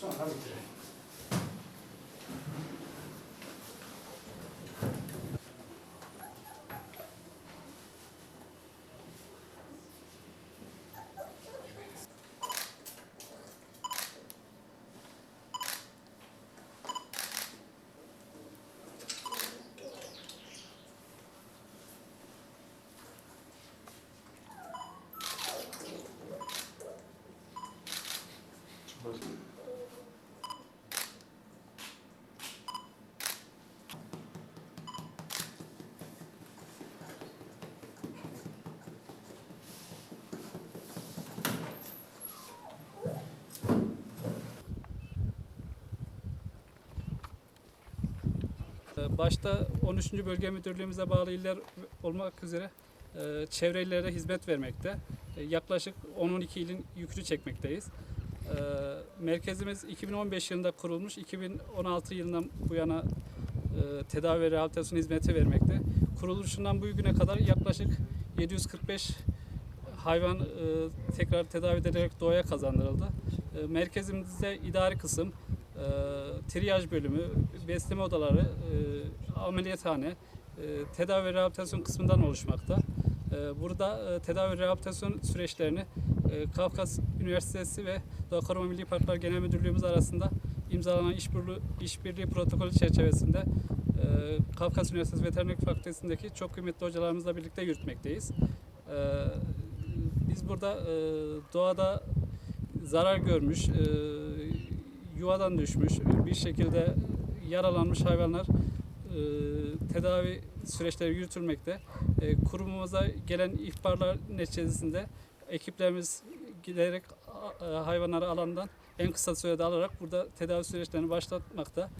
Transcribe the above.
草が食べて。Başta 13. Bölge Müdürlüğümüze bağlı iller olmak üzere e, çevre illere hizmet vermekte. E, Yaklaşık 10-12 ilin yükünü çekmekteyiz. E, Merkezimiz 2015 yılında kurulmuş, 2016 yılından bu yana tedavi ve rehabilitasyon hizmeti vermekte. Kuruluşundan bu güne kadar yaklaşık 745 hayvan tekrar tedavi edilerek doğaya kazandırıldı. Merkezimizde idari kısım, triyaj bölümü, besleme odaları, e, ameliyathane, e, tedavi ve rehabilitasyon kısmından oluşmakta. E, Burada tedavi ve rehabilitasyon süreçlerini Kafkas Üniversitesi ve Doğa Koruma Milli Parklar Genel Müdürlüğümüz arasında imzalanan işbirliği, işbirliği protokolü çerçevesinde Kafkas Üniversitesi Veterinerlik Fakültesindeki çok kıymetli hocalarımızla birlikte yürütmekteyiz. Biz burada doğada zarar görmüş, yuvadan düşmüş, bir şekilde yaralanmış hayvanlar e, tedavi süreçleri yürütülmekte. E, kurumumuza gelen ihbarlar neticesinde ekiplerimiz giderek e, hayvanları alandan en kısa sürede alarak burada tedavi süreçlerini başlatmakta.